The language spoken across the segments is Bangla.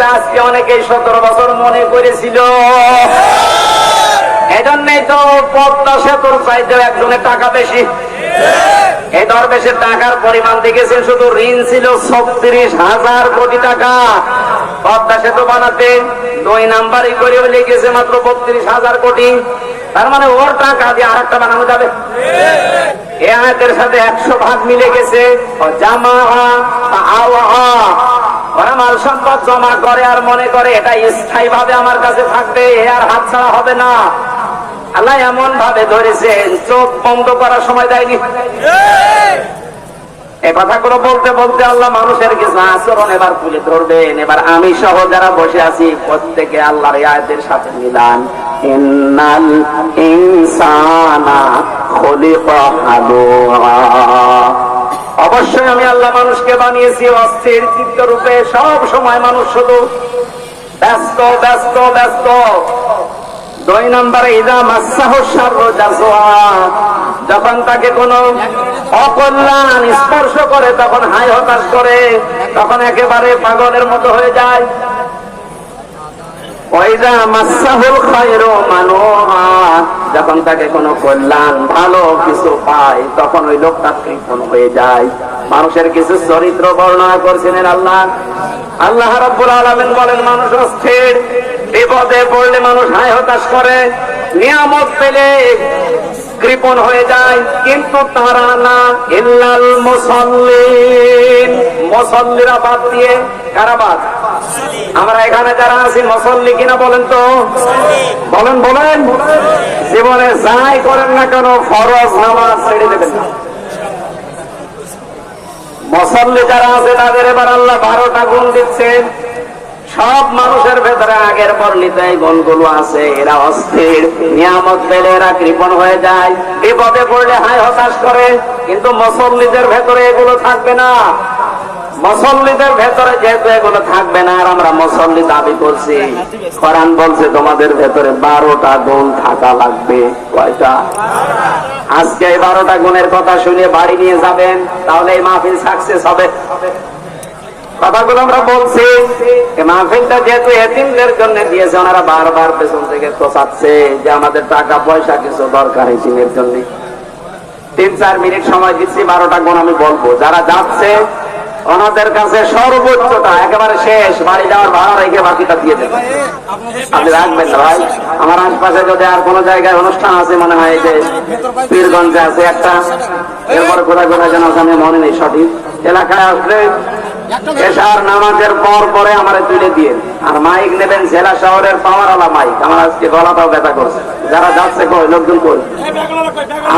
এটা আজকে অনেকেই সতেরো বছর মনে করেছিল। এই জন্যই তো পদ্মা সেতুর একজনের টাকা বেশি। এই দরবেশের টাকার পরিমাণ দেখেছেন? শুধু ঋণ ছিল ছত্রিশ হাজার কোটি টাকা। পদ্মা সেতু বানাতে দুই করে মাত্র বত্রিশ হাজার কোটি। তার মানে ওর টাকা দিয়ে আর একটা বানানো যাবে। এ আয়াতের সাথে একশো ভাগ মিলে গেছে। জামা আওয়াহা। ওরা মাল সম্পদ জমা করে আর মনে করে এটা স্থায়ী ভাবে আমার কাছে থাকবে, এ আর হাত ছাড়া হবে না। আল্লাহ এমন ভাবে ধরেছেন চোখ বন্ধ করার সময় দেয়নি। এই কথাগুলো বলতে বলতে আল্লাহ মানুষের কিছু আচরণ এবার তুলে ধরবেন। এবার আমি সহ যারা বসে আছি, প্রত্যেকে আল্লাহর আয়াতের সাথে মিলান। ইন্নাল ইনসানা খুলিকা হালুয়া। অবশ্যই আমি আল্লাহ মানুষকে বানিয়েছি অস্থির চিত্ত রূপে সব সময় মানুষ শুধু ব্যস্ত ব্যস্ত ব্যস্ত। দুই নম্বরে, ইদা মাসাহ যখন তাকে কোন অকল্যাণ, স্পর্শ করে, তখন হাই হতাশ করে, তখন একেবারে পাগলের মতো হয়ে যায়। যখন তাকে কোনো কল্যাণ ভালো কিছু পায়, তখন ওই লোকটা কৃপণ হয়ে যায়। মানুষের কিছু চরিত্র বর্ণনা করছিলেন আল্লাহ। আল্লাহ রাব্বুল আলামিন বলেন, মানুষ অস্থির, বিপদে পড়লে মানুষ হায় হতাশ করে, নিয়ামত পেলে কৃপণ হয়ে যায়। কিন্তু তারা না, ইল্লাল মুসল্লিন। মুসল্লিরা বাদ দিয়ে কারা বাদ? আমরা এখানে যারা আছি মুসল্লি কিনা বলেন তো? বলেন বলেন। জীবনে যাই করেন না কেন, ফরজ নামাজ ছেড়ে দেবেন না। মুসল্লি যারা আছে, তাদের এবার আল্লাহ বারোটা গুণ দিচ্ছেন। সব মানুষের ভেতরে আগের বর্ণিত এই গুণগুলো আছে, এরা অস্থির। নিয়ামত পেলে এরা কৃপণ হয়ে যায়। বিপদে পড়লে হায় হতাশ করে, কিন্তু মুসল্লিদের ভেতরে এগুলো থাকবে না। মুসল্লিদের ভেতরে যেহেতু এগুলো থাকবে না, আর আমরা মুসল্লি দাবি করছি, কোরআন বলছে তোমাদের ভেতরে বারোটা গুণ থাকা লাগবে। কয়টা? আজকে এই বারোটা গুণের কথা শুনে বাড়ি নিয়ে যাবেন, তাহলে এই মাহফিল সাকসেস হবে। কথাগুলো আমরা বলছি মাহফিলটা যেহেতু এতিমদের জন্য দিয়েছে, ওনারা বারবার পেছন থেকে তোষাচ্ছে যে আমাদের টাকা পয়সা কিছু দরকার এতিমের জন্য। তিন চার মিনিট সময় দিচ্ছি, বারোটা গুণ আমি বলব। যারা যাচ্ছে ওনাদের কাছে সর্বোচ্চটা, একেবারে শেষ, বাড়ি যাওয়ার ভাড়া রেখে বাকিটা দিয়ে দেবেন আপনি রাখবেন না ভাই। আমার আশপাশে যদি আর কোন জায়গায় অনুষ্ঠান আছে মনে হয় যে পীরগঞ্জে আছে একটা, এরপরে কোথায় কোথায় যেন আমি মনে নেই সঠিক। এলাকায় আসলে এসার নামাজের পর পরে আমার তুলে দিয়ে। আর মাইক নেবেন জেলা শহরের পাওয়ারওয়ালা মাইক। আমার আজকে গলাটাও ব্যথা করছে। যারা যাচ্ছে কই? লোকজন কই?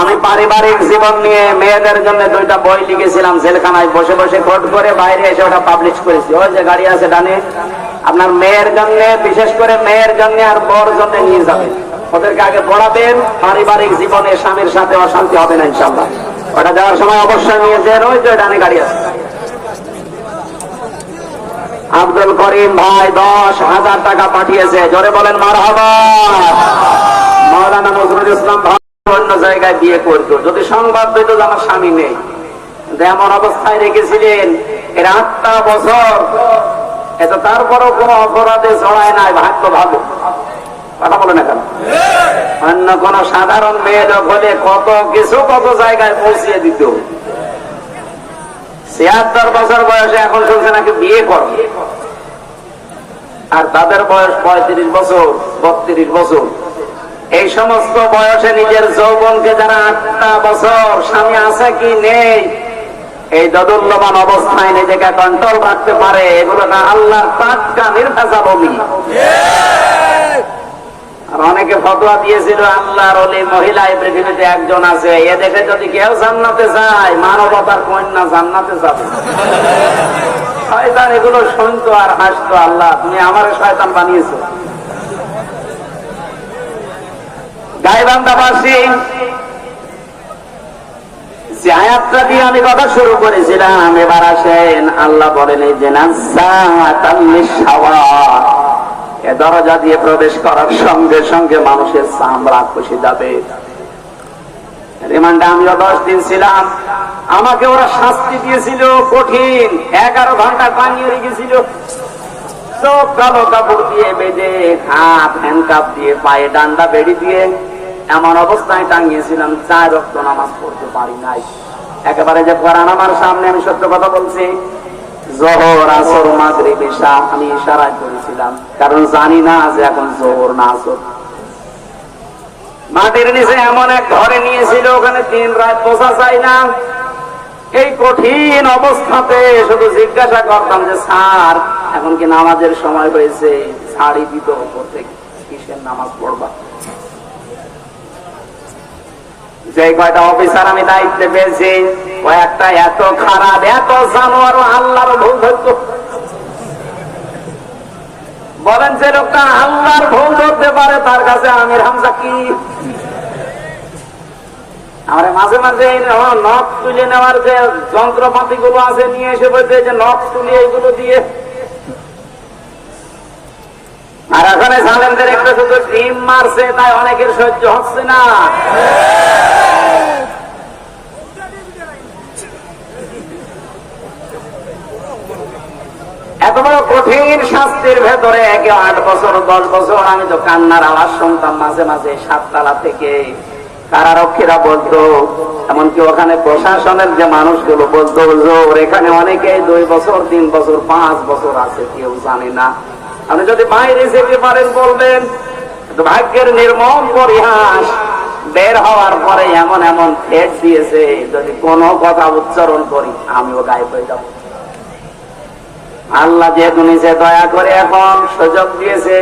আমি পারিবারিক জীবন নিয়ে মেয়েদের জন্য দুইটা বই লিখেছিলাম জেলখানায়। বসে বসে কোট করে বাইরে এসে ওটা পাবলিশ করেছি। ওই যে গাড়ি আছে ডানে। আপনার মেয়ের জন্য বিশেষ করে মেয়ের জন্য আর বর জন্য নিয়ে যাবেন ওদেরকে আগে পড়াবেন। পারিবারিক জীবনে স্বামীর সাথে অশান্তি হবে না ইনশাল্লাহ ওটা যাওয়ার সময় অবশ্যই নিয়ে যেন ওই যে ডানে গাড়ি আছে। আব্দুল করিম ভাই দশ হাজার টাকা পাঠিয়েছে। জোরে বলেন মার মৌলানা নজরুল ইসলাম অন্য জায়গায় বিয়ে যদি সংবাদ পেত আমার স্বামী নেই। এমন অবস্থায় রেখেছিলেন, এর আটটা বছর। এত তারপরও কোন অপরাধে জড়ায় নাই, ভাগ্য কথা বলে না কেন? অন্য কোন সাধারণ মেয়ে হলে কত কিছু কত জায়গায় পৌঁছিয়ে দিত। ছিয়াত্তর বছর বয়সে এখন চলছে নাকি বিয়ে কর। আর তাদের বয়স পঁয়ত্রিশ বছর, বত্রিশ বছর। এই সমস্ত বয়সে নিজের যৌবনকে যারা আটটা বছর স্বামী আছে কি নেই, এই দদুল্যমান অবস্থায় নিজেকে কন্ট্রোল রাখতে পারে, এগুলো না আল্লাহ টাটকা নির্ভেজা বলি অনেকে ফতোয়া দিয়েছিল, আল্লাহর মহিলা এই পৃথিবীতে একজন আছে। এ দেখে যদি কেউ জান্নাতে যায়, মানবতার কন্যা জান্নাতে যাবে। শয়তান এগুলো শুনতো আর হাসতো, আল্লাহ, তুমি আমার শয়তান বানিয়েছো। আমি কথা শুরু করেছিলাম, এবার আসেন, আল্লাহ বলেন, এই যে এ দরজা দিয়ে প্রবেশ করার সঙ্গে সঙ্গে মানুষের চামড়া খুশি যাবে। আমিও দশ দিন ছিলাম। আমাকে ওরা শাস্তি দিয়েছিল কঠিন। এগারো ঘণ্টা টাঙিয়ে রেখেছিল চোখ কালো কাপড় দিয়ে বেঁধে, হাত দিয়ে, পায়ে ডান্ডা বেড়ি দিয়ে এমন অবস্থায় টাঙিয়েছিলাম, চার রক্ত নামাজ পড়তে পারি নাই। একেবারে যে কোরআন আমার সামনে আমি সত্য কথা বলছি আসর আমি ইশারায় করেছিলাম। কারণ জানি না যে এখন না আসর। মাটির নিচে এমন এক ঘরে নিয়েছিল, ওখানে তিন রাত যায় না। এই কঠিন অবস্থাতে শুধু জিজ্ঞাসা করতাম যে, স্যার, এখন কি নামাজের সময় হয়েছে? শাড়ি দিত থেকে কিসের নামাজ পড়বা? যে কয়টা অফিসার আমি দায়িত্বে পেয়েছি, কয়েকটা এত খারাপ, এত জানোয়ার আল্লাহর ভুল ধরতো। বলেন যে লোকটা আল্লাহর ভুল ধরতে পারে, তার কাছে আমির হামজা কি? আমরা মাঝে মাঝে নখ তুলে নেওয়ার যে যন্ত্রপাতি গুলো আছে, নিয়ে এসে বলতে যে নখ তুলে এইগুলো দিয়ে। আর এখানে সালেমদের একটা শুধু ডিম মারছে, তাই অনেকের সহ্য হচ্ছে না। এত বড় কঠিন শাস্তির ভেতরে একে আট বছর, দশ বছর, আমি তো কান্নার আওয়াজ শুনতাম মাঝে মাঝে সাততলা থেকে। কারারক্ষীরা বলতো, এমনকি ওখানে প্রশাসনের যে মানুষগুলো বলতো, হুজুর, এখানে অনেকেই দুই বছর, তিন বছর, পাঁচ বছর আছে, কেউ জানে না। আপনি যদি বাইরে যেতে পারেন বলবেন ভাগ্যের নির্মম পরিহাস বের হওয়ার পরে এমন এমন ফেট দিয়েছে, যদি কোনো কথা উচ্চারণ করি, আমিও গায়ে হয়ে যাব। আল্লাহ যেহেতু নিজে দয়া করে এখন সুযোগ দিয়েছে,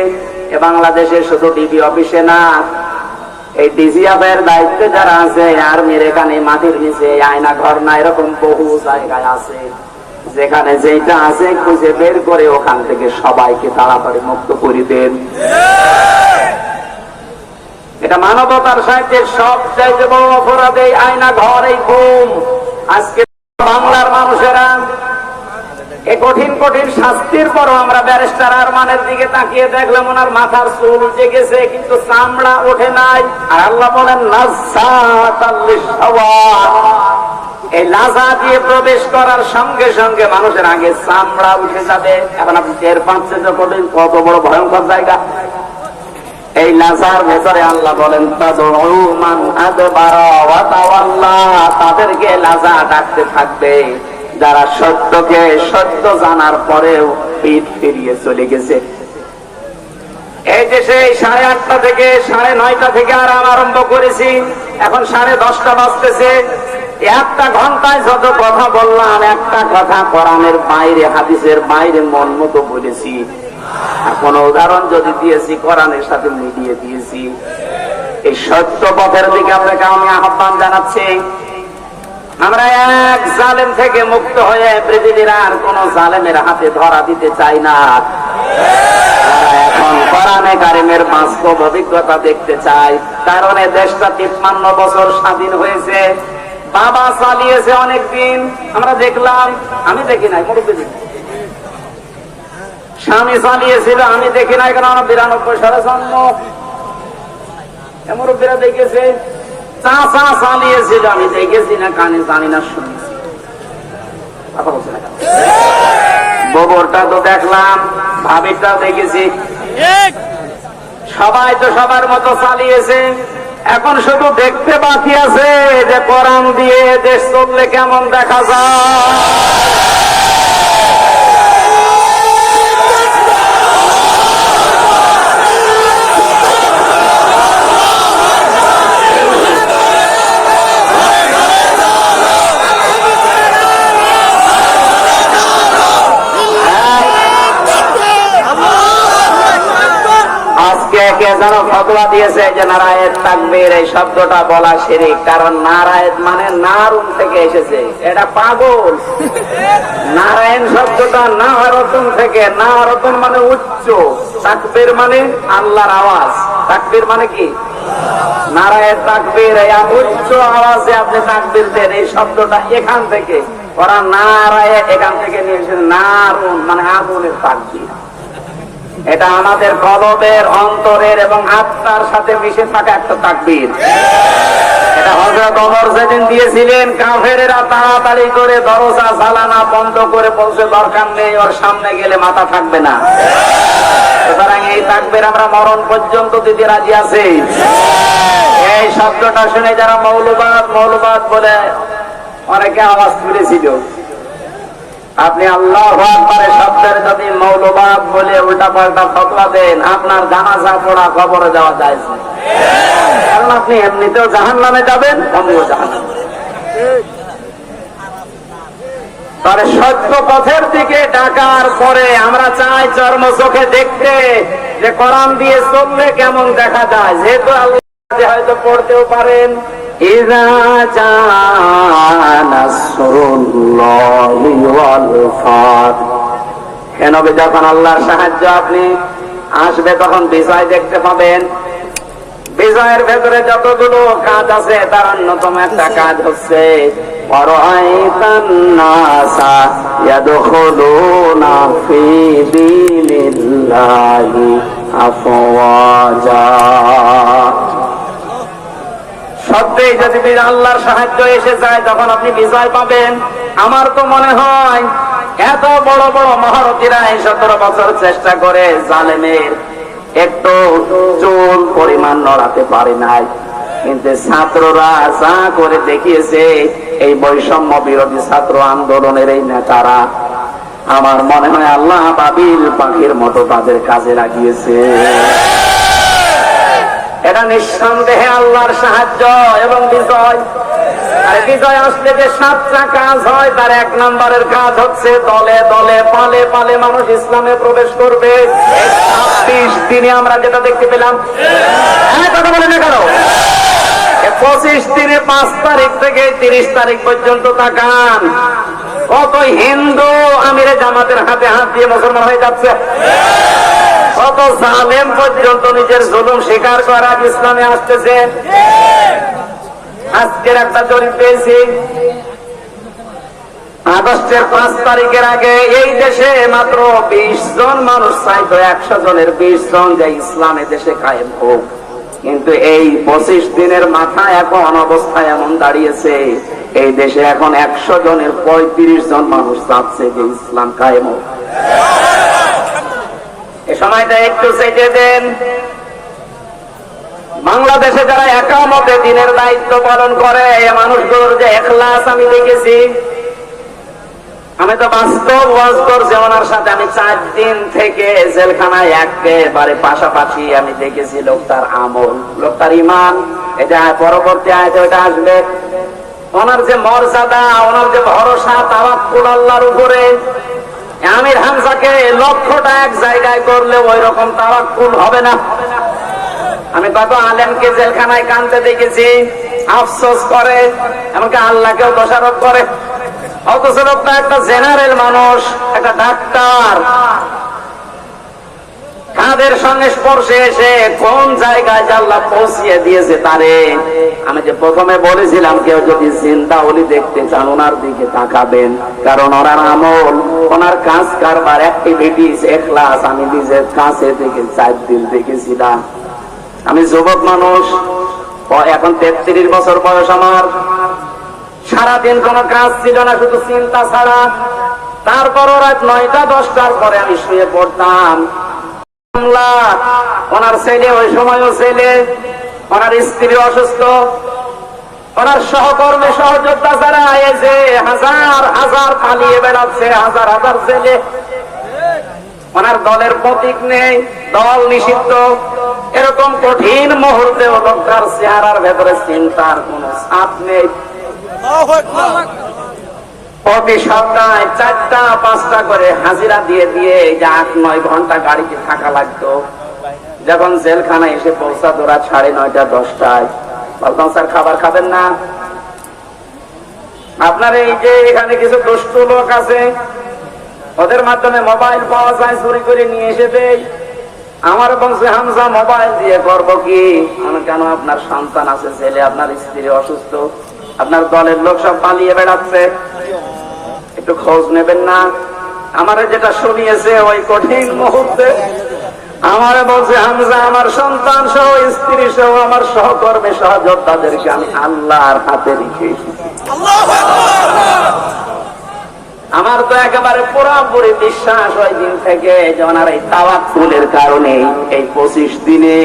এ বাংলাদেশে শুধু ডিবি অফিসে না, এই ডিজিএফের দায়িত্বে যারা আছে, আর্মির এখানে মাটির নিচে আয়না ঘর না, এরকম বহু জায়গায় আছে। যেখানে যেটা আছে, খুঁজে বের করে ওখান থেকে সবাইকে তাড়াতাড়ি মুক্ত করে দেন। এটা মানবতার সাহিত্যের সবচাইতে বড় অপরাধ এই আয়না ঘর এই ঘুম। আজকে বাংলার মানুষেরা এই কঠিন কঠিন শাস্তির পরও আমরা ব্যারিস্টার আরমানের দিকে তাকিয়ে দেখলাম ওনার মাথার চুল উঠে গেছে কিন্তু চামড়া ওঠে নাই। আর আল্লাহ বলেন এই লাজা দিয়ে প্রবেশ করার সঙ্গে সঙ্গে মানুষের আগে চামড়া উঠে যাবে। এখন আপনি টের পাচ্ছেন যে কঠিন, কত বড় ভয়ঙ্কর জায়গা। এই লাজার ভেতরে আল্লাহ বলেন তাওয়াল্লা। তাদেরকে লাজা ডাকতে থাকবে। যারা সত্যকে সত্য জানার পরেও পিঠ ফিরিয়ে চলে গেছে। এই যে সেই সাড়ে আটটা থেকে সাড়ে নয়টা থেকে আরাম আরম্ভ করেছি, এখন সাড়ে দশটা বাজতেছে। একটা ঘন্টায় যত কথা বললাম, একটা কথা কোরআনের বাইরে, হাদিসের বাইরে মন মতো বলেছি। এখন উদাহরণ যদি দিয়েছি, কোরআনের সাথে মিলিয়ে দিয়েছি। এই সত্য পথের দিকে আপনাকে আমি আহ্বান জানাচ্ছি। আমরা এক জালেম থেকে মুক্ত হয়ে পৃথিবীর আর কোন জালেমের হাতে ধরা দিতে চাই না। এখন কোরআনে কারিমের বাস্তব অভিজ্ঞতা দেখতে চাই। কারণ এ দেশটা তিপ্পান্ন বছর স্বাধীন হয়েছে। বাবা চালিয়েছে অনেকদিন। আমরা দেখলাম, আমি দেখি নাই মুরব্বী স্বামী চালিয়েছিল, আমি দেখি নাই কারণ আমার বিরানব্বই সালে জন্ম। মুরব্বীরা দেখেছে চালিয়েছিল আমি দেখেছি না কানে জানি না শুনেছি। কথা বলছে না গোবরটা তো দেখলাম ভাবিরটাও দেখেছি। সবাই তো সবার মতো চালিয়েছে। এখন শুধু দেখতে বাকি আছে যে কোরআন দিয়ে দেশ চললে কেমন দেখা যায় আজকে কে যেন ফতোয়া দিয়েছে যে নারায়ণ তাকবীর, এই শব্দটা বলা শিরিক, কারণ নারায়ণ মানে নারুন থেকে এসেছে। এটা পাগল। নারায়ণ শব্দটা নাহারতন থেকে, নাহারতন মানে উচ্চ, তাকবীর মানে আল্লাহর আওয়াজ। তাকবীর মানে কি? নারায়ণ তাকবীর, এই উচ্চ আওয়াজে আপনি তাকবীর দেন, এই শব্দটা এখান থেকে, ওরা নারায় এখান থেকে নিয়ে এসেছে, নারুন মানে আগুনের তাকবীর। এটা আমাদের কলবের অন্তরের এবং আত্মার সাথে মিশে থাকা একটা তাকবীর। এটা হজরত অমর দিয়েছিলেন, কাফেরেরা তাড়াতাড়ি করে দরজা জ্বালানা বন্ধ করে বলছে, দরকার নেই, ওর সামনে গেলে মাথা থাকবে না। সুতরাং এই তাকবের আমরা মরণ পর্যন্ত দিতে রাজি আছি। এই শব্দটা শুনে যারা মৌলবাদ মৌলবাদ বলে অনেকে আওয়াজ তুলেছিল। আপনি আল্লাহ আকবরে শব্দের যদি মৌলবাদ বলে উল্টা পাল্টা ফতোয়া দেন, আপনার জানাজা পড়া খবরে যাওয়া যায় কারণ আপনি এমনিতেও জাহান নামে যাবেন অমনিও জাহান তবে সত্য পথের দিকে ডাকার পরে আমরা চাই চর্ম চোখে দেখতে যে কোরআন দিয়ে চললে কেমন দেখা যায়। যেহেতু আল্লাহ হয়তো পড়তেও পারেন ইজা জানাসরুল্লাহি ওয়াল ফাত কেন যখন আল্লাহর সাহায্য আপনি আসবে তখন বিষয় দেখতে পাবেন বিজয়ের ভেতরে যতগুলো কাজ আছে তার অন্যতম একটা কাজ হচ্ছে وَرَأَيْتَ সত্যিই যদি আল্লাহর সাহায্য এসে যায়, তখন আপনি বিজয় পাবেন। আমার তো মনে হয়, এত বড় বড় মহারথীরা এই সতেরো বছর চেষ্টা করে জালেমের একটু চুল পরিমাণ নড়াতে পারে নাই। কিন্তু ছাত্ররা যা করে দেখিয়েছে, এই বৈষম্য বিরোধী ছাত্র আন্দোলনের এই নেতারা, আমার মনে হয় আল্লাহ বাবিল পাখির মতো তাদের কাজে লাগিয়েছে। এটা নিঃসন্দেহে আল্লাহর সাহায্য এবং বিজয়। আর বিজয় আসলে যে সাতটা কাজ হয়, তার এক নম্বরের কাজ হচ্ছে দলে দলে পালে পালে মানুষ ইসলামে প্রবেশ করবে। ছাব্বিশ দিনে আমরা যেটা দেখতে পেলাম হ্যাঁ কথা বলে কেন? পঁচিশ দিনে পাঁচ তারিখ থেকে তিরিশ তারিখ পর্যন্ত তাকান। কত হিন্দু আমিরে জামাতের হাতে হাত দিয়ে মুসলমান হয়ে যাচ্ছে। কত জালেম পর্যন্ত নিজের জুলুম স্বীকার করার ইসলামে আসতেছে। আজকের একটা জরিপ পেয়েছি। আগস্টের পাঁচ তারিখের আগে এই দেশে মাত্র বিশ জন মানুষ চাইতো একশো জনের বিশ জন যে ইসলামে দেশে কায়েম হোক। কিন্তু এই পঁচিশ দিনের মাথা এখন অবস্থা এমন দাঁড়িয়েছে, এই দেশে এখন একশো জনের পঁয়ত্রিশ জন মানুষ চাচ্ছে যে ইসলাম কায়েম হোক। সময়টা একটু চেটে দেন। বাংলাদেশে যারা একামতে দিনের দায়িত্ব পালন করে মানুষগুলোর যে এখলাস আমি দেখেছি, আমি তো বাস্তব ওয়াজ করছি ওনার সাথে। আমি চার দিন থেকে জেলখানায় একেবারে পাশাপাশি আমি দেখেছি লোকটার আমল, লোকটার ইমান এটা পরবর্তী আয়তে ওটা আসবে। ওনার যে মর্যাদা, ওনার যে ভরসা, তাওয়াক্কুল আল্লাহর উপরে আমির হামজাকে লক্ষ্যটা এক জায়গায় করলে ওই রকম তাওয়াক্কুল হবে না। আমি কত আলেমকে জেলখানায় কানতে দেখেছি, আফসোস করে, এমনকি আল্লাহকেও দোষারোপ করে। লোকটা একটা জেনারেল মানুষ, একটা ডাক্তার। কাদের সঙ্গে স্পর্শে এসে কোন জায়গায় আল্লাহ পৌঁছিয়ে দিয়েছে তারে? আমি যে প্রথমে বলেছিলাম, কেউ যদি চিন্তা হলি দেখতে চান, ওনার দিকে তাকাবেন। কারণ ওনার আমল, ওনার কাজ কারবার অ্যাক্টিভিটিস এখলাস আমি নিজের কাছে থেকে চার দিন দেখেছিলাম। আমি যুবক মানুষ এখন তেত্রিশ বছর বয়স আমার। সারাদিন কোনো কাজ ছিল না, শুধু চিন্তা ছাড়া। তারপর রাত নয়টা, দশটার পরে আমি শুয়ে পড়তাম। ওনার ছেলে, ওই সময়ও ছেলে। ওনার স্ত্রী অসুস্থ। ওনার সহকর্মী, সহযোদ্ধা যারা এসে হাজার হাজার পালিয়ে বেড়াচ্ছে, হাজার হাজার ছেলে। ওনার দলের প্রতীক নেই, দল নিষিদ্ধ। এরকম কঠিন মুহূর্তে লোকটার চেহারার ভেতরে চিন্তার কোন ছাপ নেই। প্রতি সপ্তাহে চারটা, পাঁচটা করে হাজিরা দিয়ে দিয়ে এই যে আট, নয় ঘণ্টা গাড়িতে থাকা লাগতো। যখন জেলখানায় এসে পৌঁছাত ওরা সাড়ে নয়টা, দশটায়। বলতাম, স্যার, খাবার খাবেন না? আপনার এই যে এখানে কিছু দুষ্ট লোক আছে, ওদের মাধ্যমে মোবাইল পাওয়া যায়, চুরি করে নিয়ে এসে দেয়। আমার বংশে হামসা মোবাইল দিয়ে করব কি? আমি কেন আপনার সন্তান আছে ছেলে আপনার স্ত্রী অসুস্থ? আপনার দলের লোক সব পালিয়ে বেড়াচ্ছে। একটু খোঁজ নেবেন না। আমার যেটা শুনিয়েছে ওই কঠিন মুহূর্তে আমারে বলছে হামজা আমার সন্তান সহ স্ত্রী সহ আমার সহকর্মী সহযোদ্ধাদেরকে আমি আল্লাহর হাতে রেখে আমার তো একেবারে পুরোপুরি বিশ্বাস ওই দিন থেকে যেমন ওনার এই তাওয়াক্কুলের কারণে এই পঁচিশ দিনে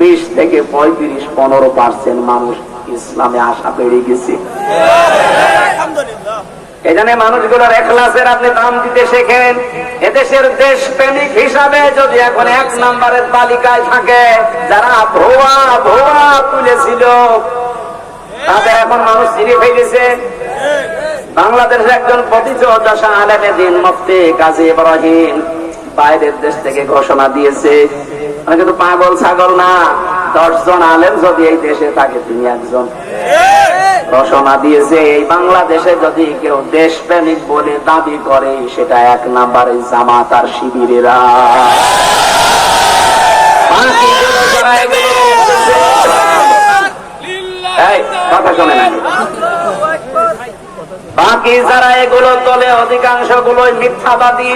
বিশ থেকে পঁয়ত্রিশ পনেরো পার্সেন্ট মানুষ ইসলামে আশা বেড়ে গেছে। এখানে মানুষগুলোর এখলাসের আপনি দাম দিতে শেখেন। এদেশের দেশ প্রেমিক হিসাবে যদি এখন এক নম্বরের তালিকায় থাকে, যারা ভুয়া ভুয়া তুলেছিল, তাদের এখন মানুষ চিনে ফেলেছে। বাংলাদেশের একজন প্রতিযোগা আলেমে দিন মুফতি কাজী ইব্রাহিম বাইরের দেশ থেকে ঘোষণা দিয়েছে। মানে কিন্তু পাগল ছাগল না। দশজন আলেম যদি এই দেশে থাকে তিনি একজন। ঘোষণা দিয়েছে এই বাংলাদেশে যদি কেউ দেশপ্রেমিক বলে দাবি করে সেটা এক নাম্বারে জামাত আর শিবিরেরা। কথা শোনে না বাকি যারা এগুলো তোলে অধিকাংশ গুলোই মিথ্যাবাদী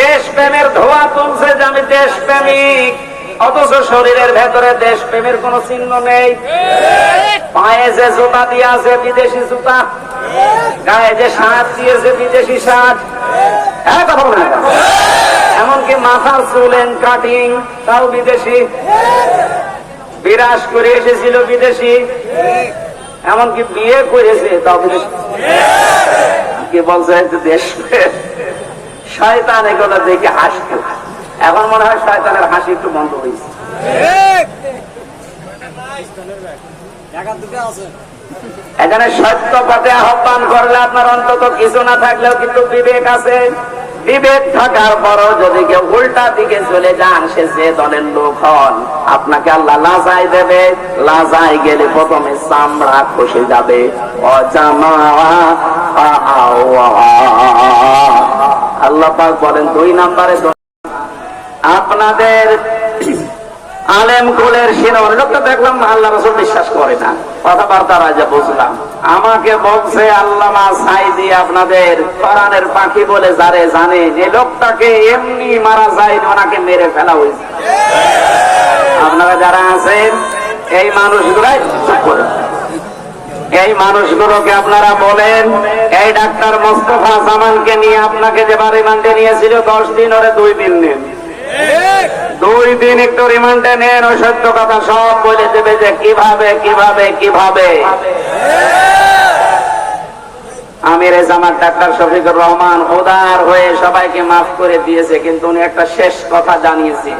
দেশপ্রেমের ধোয়া তুলছে যে আমি দেশপ্রেমিক। অথচ শরীরের ভেতরে দেশপ্রেমের কোন চিহ্ন নেই। পায়ে যে জুতা দিয়ে আছে বিদেশি জুতা, গায়ে যে শার্ট দিয়েছে বিদেশি শার্ট হ্যাঁ কথা এমনকি মাথার চুলেন কাটিং তাও বিদেশি। বিরাজ করে এসেছিল বিদেশি। এমনকি বিয়ে করেছে, তাও বিদেশি। কি বলছে দেশ শয়তান এগুলো দেখে হাসত। এখন মনে হয় শয়তানের হাসি একটু বন্ধ হয়েছে। এখানে সত্য পথে আহ্বান করলে আপনার অন্তত কিছু না থাকলেও কিন্তু বিবেক আছে। বিবেক থাকার পরও যদি কেউ উল্টা দিকে চলে যান সে যে দলের লোক হন আপনাকে আল্লাহ লাজাই দেবে। লাজাই গেলে প্রথমে চামড়া খসে যাবে। অজামা আল্লাহ পাক বলেন দুই নাম্বারে আপনাদের আলেম কুলের শিরোমণি লোকটা দেখলাম আল্লাহ রসুল বিশ্বাস করে না। কথাবার্তা রাজা বুঝলাম। আমাকে বলছে, আল্লামা সাইদি আপনাদের কোরআনের পাখি বলে যারে জানে, যে লোকটাকে এমনি মারা যায়, ওনাকে মেরে ফেলা হয়েছে। আপনারা যারা আছেন, এই মানুষগুলাই চুপ করে। এই মানুষগুলোকে আপনারা বলেন, এই ডাক্তার মোস্তফা জামানকে নিয়ে আপনাকে যে বাড়ি মান্ডে নিয়েছিল, দশ দিন ওরে দুই দিন নেন। দুই দিন একটু রিমান্ডে নেন ওই সত্য কথা সব বলে দেবে যে কীভাবে কীভাবে কীভাবে। আমির জামাত ডাক্তার শফিকুর রহমান উদার হয়ে সবাইকে মাফ করে দিয়েছে কিন্তু উনি একটা শেষ কথা জানিয়েছে।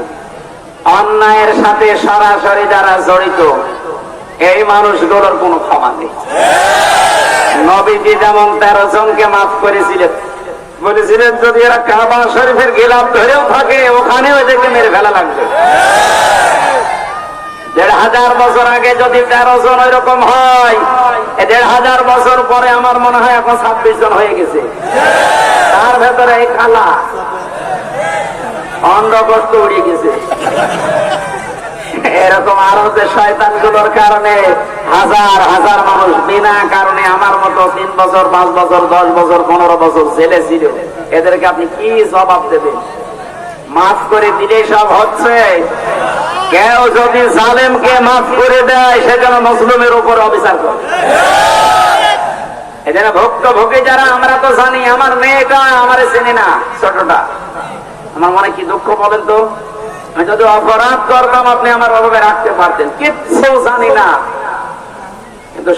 অন্যায়ের সাথে সরাসরি যারা জড়িত এই মানুষগুলোর কোনো ক্ষমা নেই। নবীজি যেমন তেরো জনকে মাফ করেছিলেন বলেছিলেন, যদি এরা কাবা শরীফের গিলাপ ধরেও থাকে, ওখানেও এদেরকে মেরে ফেলা লাগবে। দেড় হাজার বছর আগে যদি তেরো জন ওইরকম হয় দেড় হাজার বছর পরে আমার মনে হয় এখন ছাব্বিশ জন হয়ে গেছে। তার ভেতরে এই খালা অন্ধকষ্ট উড়ে গেছে। এরকম আরও যে শয়তানগুলোর কারণে হাজার হাজার মানুষ বিনা কারণে আমার মতো তিন বছর, পাঁচ বছর, দশ বছর, পনেরো বছর জেলে ছিল। এদেরকে আপনি কি জবাব দেবেন? মাফ করে দিলে সব হচ্ছে। কেউ যদি জালেমকে মাফ করে দেয় সেজন্য মুসলিমের উপর অবিচার করে। এখানে ভক্ত ভোগে যারা, আমরা তো জানি, আমার মেয়েটা আমার চেনে না, ছোটটা। আমার মনে কি দুঃখ বলেন তো? যদি অপরাধ করতাম আপনি আমার অভাবে রাখতে পারতেন। কিচ্ছু জানি না। কিন্তু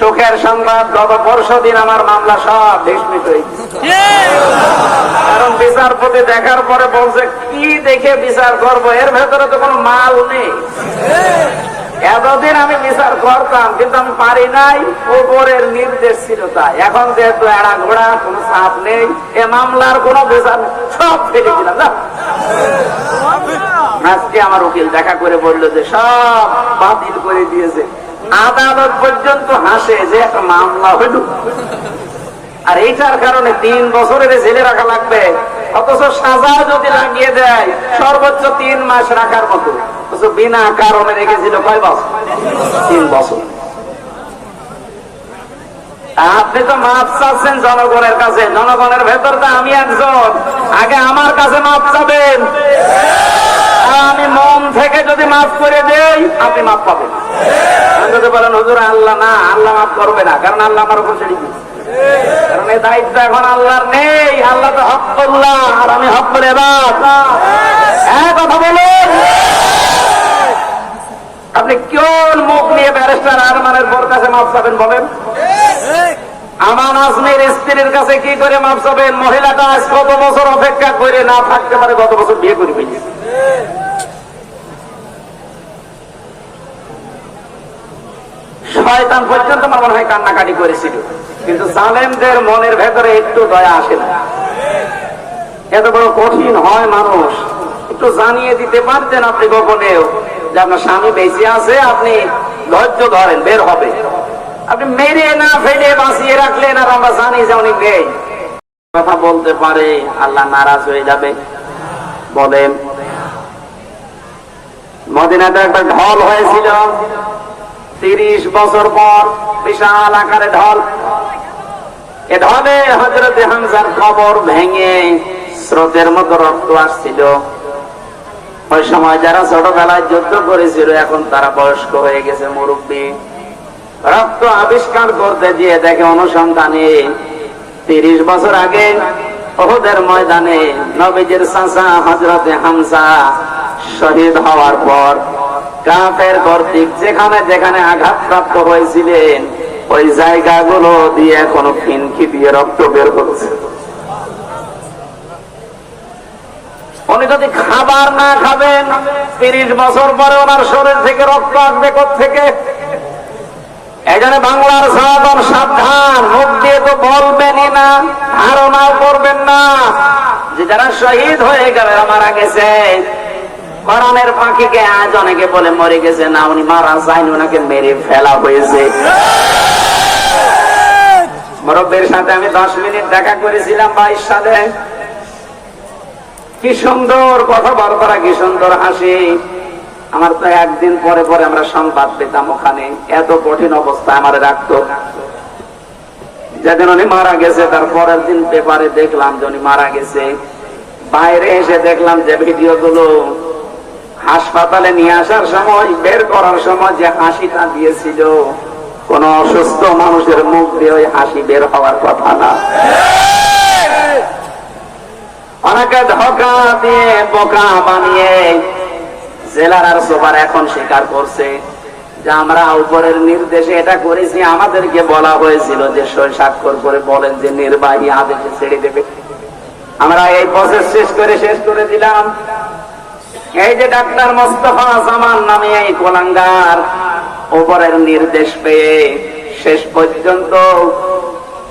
সুখের সংবাদ গত পরশু দিন আমার মামলা সব বিস্মিত হয়েছে কারণ বিচারপতি দেখার পরে বলছে, কি দেখে বিচার করব? এর ভেতরে তো কোনো মাল নেই। এতদিন আমি বিচার করতাম, কিন্তু আমি পারি নাই। উপরের নির্দেশ ছিল তাই। এখন যেহেতু এড়া ঘোড়া, কোন চাপ নেই, এ মামলার কোনো বিচার সব ফেলে দিলাম। না আজকে আমার উকিল দেখা করে বলল যে, সব বাতিল করে দিয়েছে। আদালত পর্যন্ত হাসে যে একটা মামলা হইল। আর এইটার কারণে তিন বছরের জেলে রাখা লাগবে। অথচ সাজা যদি লাগিয়ে দেয়, সর্বোচ্চ তিন মাস রাখার মতো। বিনা কারণে রেখেছিল কয় বছর? তিন বছর। আপনি তো মাপ চাচ্ছেন জনগণের কাছে। জনগণের ভেতর তো আমি একজন। আগে আমার কাছে মাপ চাবেন। আমি মন থেকে যদি মাফ করে দেই, আপনি মাপ পাবেন। যদি বলেন, হুজুর, আল্লাহ না, আল্লাহ মাফ করবে না। কারণ আল্লাহ আমার উপর ছেড়ে দিয়েছে কারণ এই দায়িত্ব এখন আল্লাহর নেই। আল্লাহ তো হক করলাম আর আমি হক করে এবার হ্যাঁ কথা বলুন। আপনি কোন মুখ নিয়ে ব্যারিস্টার আরমানের বোর কাছে মাপ চাবেন বলেন? আমার আজমের স্ত্রীর কাছে কি করে মাপ চাবেন? মহিলাটা আজ কত বছর অপেক্ষা করে না থাকতে পারে, গত বছর বিয়ে করে শয়তান পর্যন্ত মনে হয় কান্নাকাটি করেছিল। কিন্তু মনের ভেতরে একটু দয়া আসে না। এত বড় কঠিন হয় মানুষ। একটু জানিয়ে দিতে পারতেন আপনি গোপনেও যে আপনার স্বামী বেঁচে আছে, আপনি ধৈর্য ধরেন, বের হবে। আপনি মেরে না ফেলে বাঁচিয়ে রাখলেন, আর আমরা জানি যে উনি নেই কথা বলতে পারে, আল্লাহ নারাজ হয়ে যাবে। বলেন, মদিনাতে একটা ঢল হয়েছিল। তিরিশ বছর পর বিশাল আকারে ঢল। এ ঢলে হজরত হামজার কবর ভেঙে স্রোতের মতো রক্ত আসছিল। ওই সময় যারা ছোটবেলায় যুদ্ধ করেছিল, এখন তারা বয়স্ক হয়ে গেছে, মুরব্বী। রক্ত আবিষ্কার করতে গিয়ে দেখে অনুসন্ধানে, তিরিশ বছর আগে ওহুদের ময়দানে নবীজির চাচা হজরতে হামজা শহীদ হওয়ার পর কাফের কর্তৃক যেখানে যেখানে আঘাতপ্রাপ্ত হয়েছিলেন, ওই জায়গাগুলো দিয়ে এখনও ফিনকি দিয়ে রক্ত বের হচ্ছে। উনি যদি খাবার না খাবেন, তিরিশ বছর পরে ওনার শরীর থেকে রক্ত আসবে থেকে জন্য বাংলার সাধারণ সাবধান, মুখ দিয়ে তো বলবেনই না, ধারণাও করবেন না। যে যারা শহীদ হয়ে গেলে মারা গেছে, কোরআনের পাখিকে আজ অনেকে বলে মরে গেছে, না, উনি মারা যায়নি ওনাকে মেরে ফেলা হয়েছে। মুরব্বীর সাথে আমি দশ মিনিট দেখা করেছিলাম বাইশ সালে কি সুন্দর কথা বলবার কি সুন্দর হাসি। আমার তো একদিন পরে পরে আমরা সংবাদ পেতাম ওখানে। এত কঠিন অবস্থা আমার রাখতো। যেদিন উনি মারা গেছে, তার পরের দিন পেপারে দেখলাম যে উনি মারা গেছে। বাইরে এসে দেখলাম যে ভিডিও গুলো হাসপাতালে নিয়ে আসার সময়, বের করার সময় যে হাসিটা দিয়েছিল, কোন অসুস্থ মানুষের মুখ দিয়ে ওই হাসি বের হওয়ার কথা না। অনেকে ধোকা দিয়ে বোকা বানিয়ে জেলার আর সোবার এখন স্বীকার করছে। যে আমরা উপরের নির্দেশে এটা করেছি, আমাদেরকে বলা হয়েছিল যে সই স্বাক্ষর করে বলেন যে নির্বাহী আদেশে ছেড়ে দেবে। আমরা এই প্রসেস শেষ করে শেষ করে দিলাম। এই যে ডাক্তার মোস্তফা জামান নামে এই কোলাঙ্গার উপরের নির্দেশ পেয়ে শেষ পর্যন্ত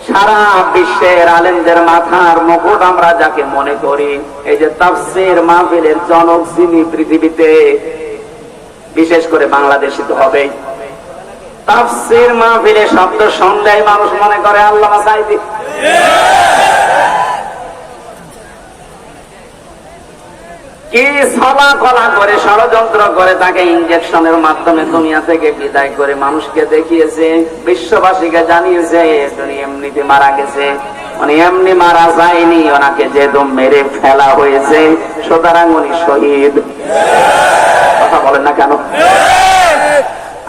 সারা বিশ্বের আলেমদের মাথার মুকুট আমরা যাকে মনে করি, এই যে তাফসির মাহফিলের জনক যিনি পৃথিবীতে, বিশেষ করে বাংলাদেশে তো হবে তাফসির মাহফিলে শব্দ শুনলেই মানুষ মনে করে আল্লাহ সাইদি। কি সলা করে, ষড়যন্ত্র করে, তাকে ইঞ্জেকশনের মাধ্যমে দুনিয়া থেকে বিদায় করে মানুষকে দেখিয়েছে, বিশ্ববাসীকে জানিয়েছে উনি এমনিতে মারা গেছে। উনি এমনি মারা যায়নি, ওনাকে যে দম মেরে ফেলা হয়েছে, সুতরাং উনি শহীদ। কথা বলেন না কেন?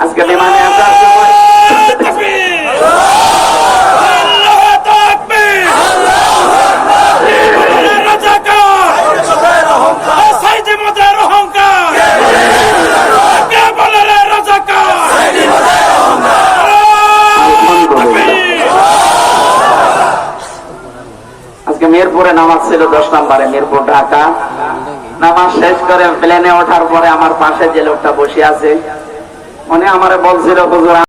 আজকে বিমানে আসার সময় আজকে মিরপুরে নামাজ ছিল দশ নম্বরে, মিরপুর, ঢাকা। নামাজ শেষ করে প্লেনে ওঠার পরে আমার পাশে যে লোকটা বসে আছে, উনি আমারে বলছিল, হুজুর